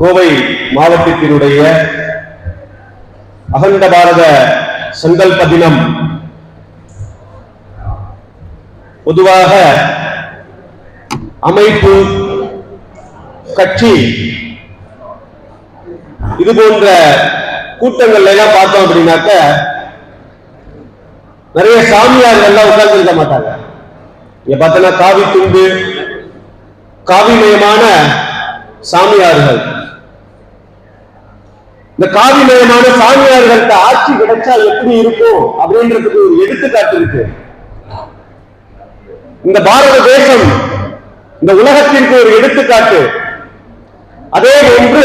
கோவை மாவட்டத்தினுடைய அகண்ட பாரத சங்கல்ப தினம் பொதுவாக அமைப்பு கட்சி இது போன்ற கூட்டங்கள்ல எல்லாம் பார்த்தோம் அப்படின்னாக்க நிறைய சாமியார்கள் எல்லாம் உட்கார்ந்து இருக்க மாட்டாங்க. இங்க பார்த்தோன்னா காவி துண்டு காவிமயமான சாமியார்கள். இந்த காவிமயமான சாமியார்கள்ட்ட ஆட்சி கிடைச்சா எப்படி இருக்கும் அப்படின்றதுக்கு ஒரு எடுத்துக்காட்டு இருக்கு. இந்த பாரத தேசம் இந்த உலகத்திற்கு ஒரு எடுத்துக்காட்டு. அதே போன்று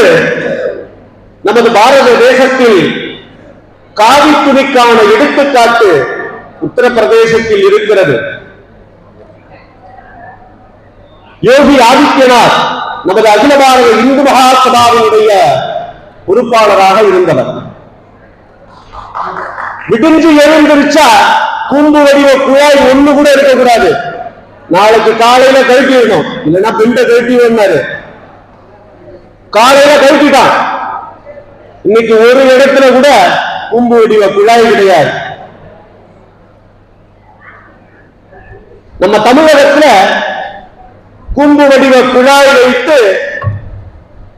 நமது பாரத தேசத்தில் காவி துணிக்கான எடுத்துக்காட்டு உத்தரப்பிரதேசத்தில் இருக்கிறது. யோகி ஆதித்யநாத் நமது அகில பாரத இந்து மகாசபாவின் பொறுப்பாளராக இருந்தவர். விடிஞ்சு எழுந்திருச்சா கூம்பு வடிவ குழாய் ஒண்ணு கூட இருக்கக்கூடாது. நாளைக்கு காலையில கழட்டிடணும். இல்லைன்னா பெண்ட கழட்டி வந்தாரு காலையில கழட்டிட்டான். இன்னைக்கு ஒரு இடத்துல கூட கூம்பு வடிவ குழாய் கிடையாது. நம்ம தமிழகத்துல கூம்பு வடிவ குழாய் வைத்து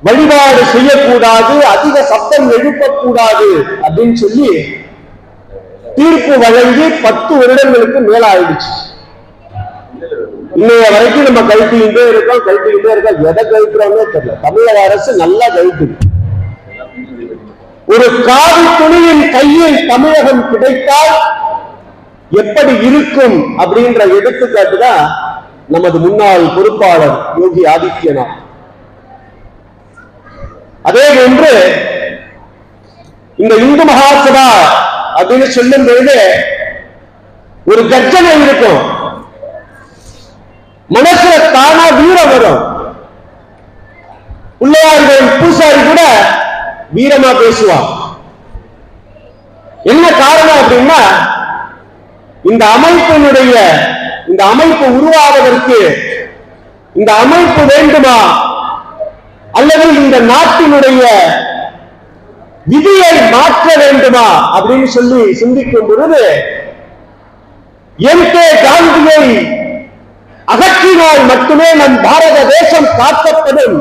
வழிபாடு செய்யக்கூடாது அதிக சத்தம் எழுப்பக்கூடாது அப்படின்னு சொல்லி தீர்ப்பு வழங்கி பத்து வருடங்களுக்கு மேல ஆயிடுச்சு இன்னைய வரைக்கும் நம்ம கழட்டிக்கிட்டே இருக்கோம் கழட்டிக்கிட்டே இருக்கோம். எதை கழிக்கிறோம்னே தெரியல. தமிழக அரசு நல்லா கழிக்குது. ஒரு காவி துணியின் கையில் தமிழகம் கிடைத்தால் எப்படி இருக்கும் அப்படின்ற எடுத்துக்காட்டு தான் நமது முன்னாள் பொறுப்பாளர் யோகி ஆதித்யநாத். அதே போன்று இந்த இந்து மகாசபா அப்படின்னு சொல்லும் பொழுது ஒரு கர்ஜனை இருக்கும். மனசுல தானா வீரம் வரும். பிள்ளையார்கள் பூசாரி கூட வீரமா பேசுவான் என்ன காரணம் அப்படின்னா இந்த அமைப்பினுடைய இந்த அமைப்பு உருவாவதற்கு இந்த அமைப்பு வேண்டுமா அல்லது இந்த நாட்டினுடைய விதியை மாற்ற வேண்டுமா அப்படின்னு சொல்லி சிந்திக்கும் பொழுது எம் கே காந்தியை அகற்றினால் மட்டுமே நம் பாரத தேசம் காக்கப்படும்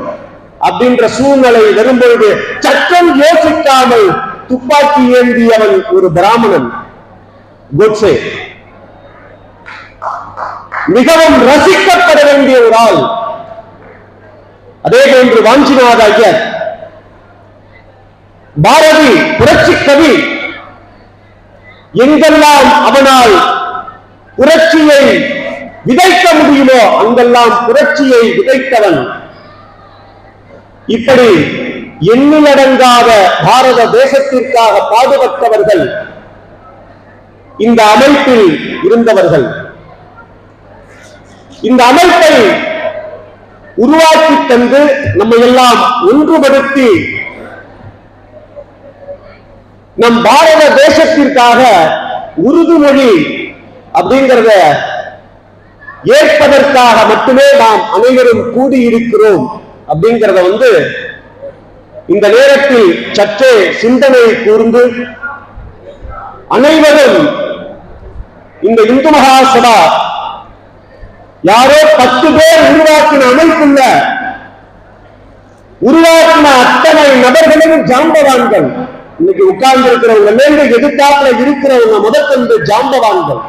அப்படின்ற சூழ்நிலை வரும்பொழுது சட்டம் யோசிக்காமல் துப்பாக்கி ஏந்தியவன் ஒரு பிராமணன். கோட்சே மிகவும் ரசிக்கப்பட வேண்டிய ஒரு ஆள். அதே போன்று வாஞ்சிநாத ஐயர் பாரதி புரட்சி கவி எங்கெல்லாம் அவனால் புரட்சியை விதைக்க முடியுமோ அங்கெல்லாம் புரட்சியை விதைத்தவன். இப்படி எண்ணிலடங்காத பாரத தேசத்திற்காக பாடுபட்டவர்கள் இந்த அமைப்பில் இருந்தவர்கள். இந்த அமைப்பை உருவாக்கி தந்து நம்ம எல்லாம் ஒன்றுபடுத்தி நம் பாரத தேசத்திற்காக உருது மொழி அப்படிங்கிறத ஏற்பதற்காக மட்டுமே நாம் அனைவரும் கூடியிருக்கிறோம் அப்படிங்கிறத வந்து இந்த நேரத்தில் சற்றே சிந்தனை கூர்ந்து அனைவரும் இந்த இந்து மகாசபா யாரோ பத்து பேர் உருவாக்கின அமைப்புள்ள உருவாக்கின அத்தனை நபர்களும் ஜாம்பவான்கள். இன்னைக்கு உட்கார்ந்து இருக்கிறவங்க எதிர்த்தாப்புல இருக்கிறவங்க முதற்கொண்டு ஜாம்பவான்கள்.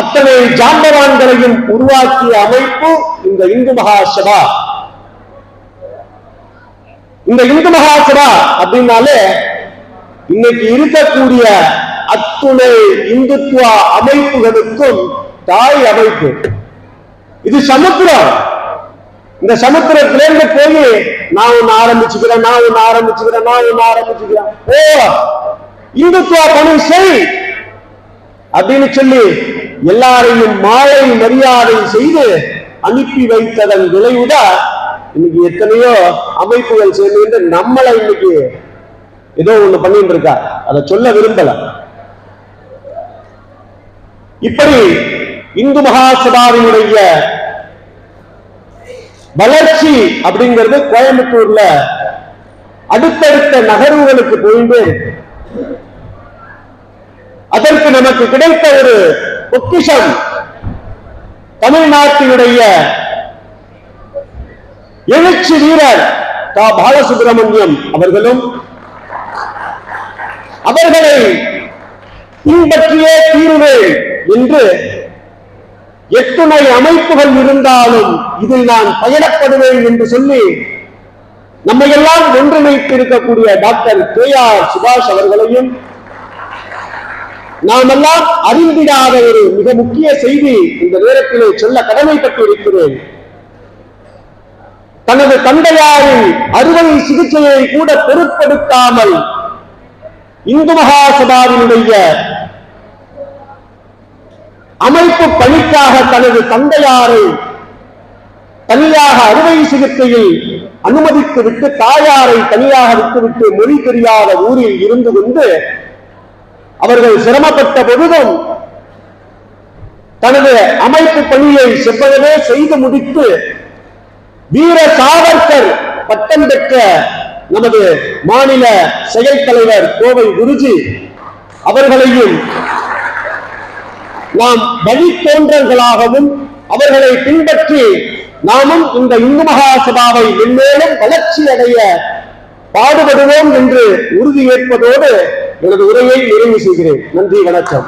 அத்தனை ஜாம்பவான்களையும் உருவாக்கிய அமைப்பு இந்த இந்து மகாசபா. இந்த இந்து மகாசபா அப்படின்னாலே இன்னைக்கு இருக்கக்கூடிய அத்துணை இந்துத்துவ அமைப்புகளுக்கும் தாய் அமைப்பு. இது சமுத்திரம். இந்த சமுத்திரத்திலேருந்து போய் நான் ஒண்ணு ஆரம்பிச்சுக்கிறேன் நான் ஒண்ணு ஆரம்பிச்சுக்கிறேன் நான் ஒண்ணு ஆரம்பிச்சுக்கிறேன். ஓ இந்துத்துவ பணி செய். அப்படின்னு சொல்லி எல்லாரையும் மாலை மரியாதை செய்து அனுப்பி வைத்ததன் விளைவுதான் இன்னைக்கு எத்தனையோ அமைப்புகள் சேர்ந்து நம்மளை இன்னைக்கு ஏதோ ஒண்ணு பண்ணிட்டு இருக்கா அதை சொல்ல விரும்பல. இப்படி இந்து மகாசபாவினுடைய வளர்ச்சி அப்படிங்கிறது கோயம்புத்தூர்ல அடுத்தடுத்த நகர்வுகளுக்கு போயிட்டேன் அதற்கு நமக்கு கிடைத்த ஒரு பொக்கிஷம் தமிழ்நாட்டினுடைய எழுச்சி வீரர் கா. பாலசுப்ரமணியம் அவர்களும் அவர்களை பின்பற்றியே தீருவேன் என்று எத்துணை அமைப்புகள் இருந்தாலும் இதில் நான் பயணப்படுவேன் என்று சொல்லி நம்மையெல்லாம் ஒன்றிணைத்திருக்கக்கூடிய டாக்டர் கே ஆர் சுபாஷ் அவர்களையும் நாமெல்லாம் அறிந்திடாத ஒரு மிக முக்கிய செய்தி இந்த நேரத்திலே சொல்ல கடமைப்பட்டு இருக்கிறேன் தனது தந்தையாரின் அறுவை சிகிச்சையை கூட பொருட்படுத்தாமல் இந்து மகாசபாவினுடைய அமைப்பு பணிக்காக தனது தந்தையாரை தனியாக அறுவை சிகிச்சையில் அனுமதித்து விட்டு தாயாரை தனியாக விட்டுவிட்டு மொழி தெரியாத ஊரில் இருந்து கொண்டு அவர்கள் சிரமப்பட்ட பொழுதும் தனது அமைப்பு பணியை செவ்வகவே செய்து முடித்து வீர சாவர்கர் பட்டம் பெற்ற நமது மாநில செயல் தலைவர் கோவை குருஜி அவர்களையும் நாம் வழித்தோன்றல்களாகவும் அவர்களை பின்பற்றி நாமும் இந்த இந்து மகாசபாவை மென்மேலும் வளர்ச்சி அடைய பாடுபடுவோம் என்று உறுதியேற்பதோடு எனது உரையை நிறைவு செய்கிறேன். நன்றி வணக்கம்.